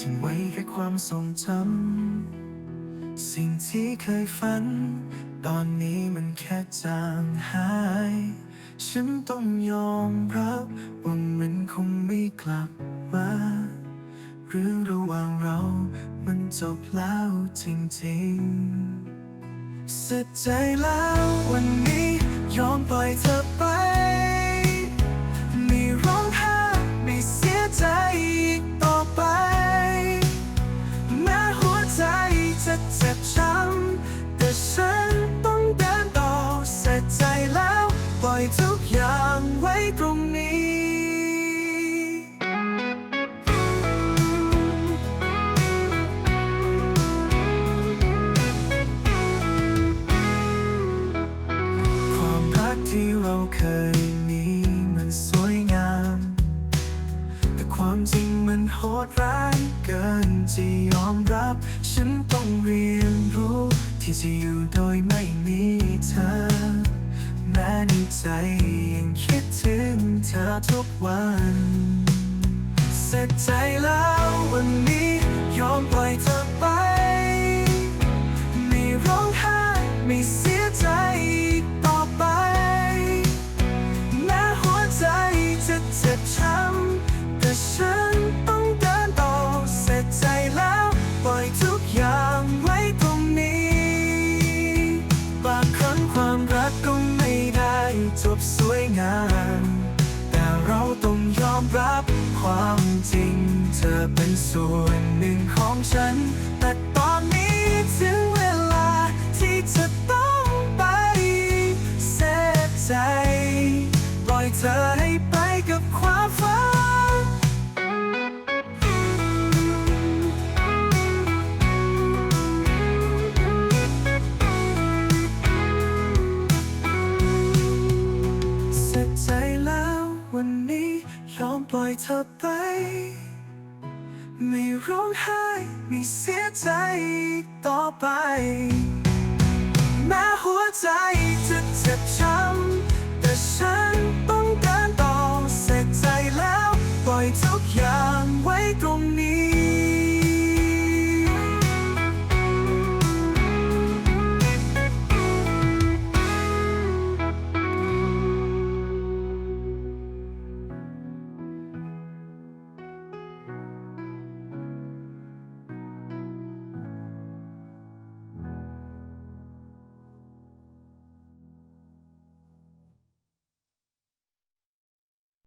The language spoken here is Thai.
ทรงจำสิ่งที่เคยฝัน ตอนนี้มันแค่จางหาย ฉันต้องยอมรับว่ามันคงไม่กลับมาเรื่องระหว่างเรา มันจบแล้วจริงๆ เสร็จใจแล้ววันนี้ ความจริงมันโหดร้ายเกินจะยอมรับ ฉันต้องเรียนรู้ ที่จะอยู่โดยไม่มีเธอ แม้ในใจยังคิดถึงเธอทุกวัน เสร็จใจแล้ว งาม แต่เราต้องยอมรับความจริง เธอเป็นส่วนหนึ่งของฉัน แต่ตอนนี้ถึงเวลาที่จะต้องไปเสียใจปล่อยเธอ ปล่อยเธอไป ไม่ร้องไห้ไม่เสียใจต่อไป แม้หัวใจจะเจ็บช้ำแต่ฉันต้องการต่อเสร็จใจแล้ว ปล่อยทุกอย่าง